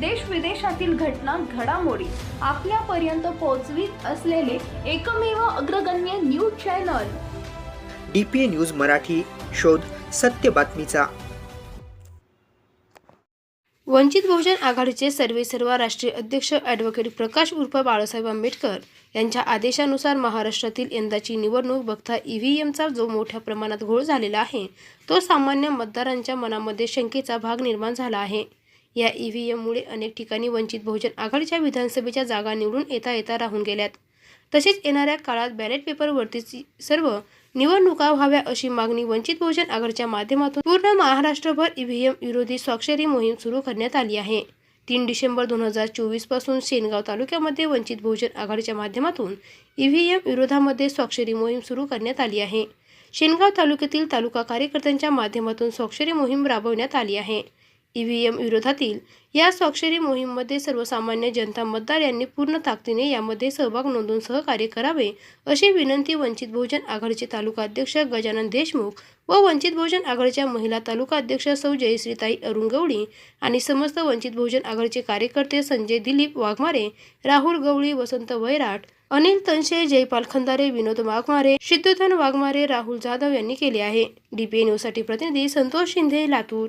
देश विदेशातील घटना घडामोडी आपल्यापर्यंत पोहोचवीत असलेले एकमेव अग्रगण्य news channel. D P A news Marathi शोध सत्य बातमीचा. वंचित बहुजन आघाडीचे सर्वेसर्वा राष्ट्रीय अध्यक्ष ॲडव्होकेट प्रकाश उर्फ बाळासाहेब आंबेडकर यांच्या आदेशानुसार महाराष्ट्रातील यंदाची निवडणूक बघता ई व्ही एमचा जो मोठ्या प्रमाणात घोळ झालेला आहे तो सामान्य मतदारांच्या मनामध्ये शंकेचा भाग निर्माण झाला आहे. या ई व्ही एममुळे अनेक ठिकाणी वंचित बहुजन आघाडीच्या विधानसभेच्या जागा निवडून येता येता राहून गेल्यात. तसेच येणाऱ्या काळात बॅलेट पेपरवरती सर्व निवडणुका व्हाव्या अशी मागणी वंचित बहुजन आघाडीच्या माध्यमातून पूर्ण महाराष्ट्रभर ईव्हीएम विरोधी स्वाक्षरी मोहीम सुरू करण्यात आली आहे. तीन डिसेंबर दोन हजार चोवीसपासून शेनगाव तालुक्यामध्ये वंचित बहुजन आघाडीच्या माध्यमातून ईव्हीएम विरोधामध्ये स्वाक्षरी मोहीम सुरू करण्यात आली आहे. शेनगाव तालुक्यातील तालुका कार्यकर्त्यांच्या माध्यमातून स्वाक्षरी मोहीम राबवण्यात आली आहे. ई व्ही एम विरोधातील या स्वाक्षरी मोहीममध्ये सर्वसामान्य जनता मतदार यांनी पूर्ण ताकदीने यामध्ये सहभाग नोंदवून सहकार्य करावे अशी विनंती वंचित बहुजन आघाडीचे तालुका अध्यक्ष गजानन देशमुख व वंचित बहुजन आघाडीच्या महिला तालुका अध्यक्ष सौ जयश्रीताई अरुण गवळी आणि समस्त वंचित बहुजन आघाडीचे कार्यकर्ते संजय दिलीप वाघमारे राहुल गवळी वसंत वैराट अनिल तनशे जयपाल खंदारे विनोद वाघमारे सिद्धोधन वाघमारे राहुल जाधव यांनी केले आहे. डीपीए न्यूजसाठी प्रतिनिधी संतोष शिंदे लातूर.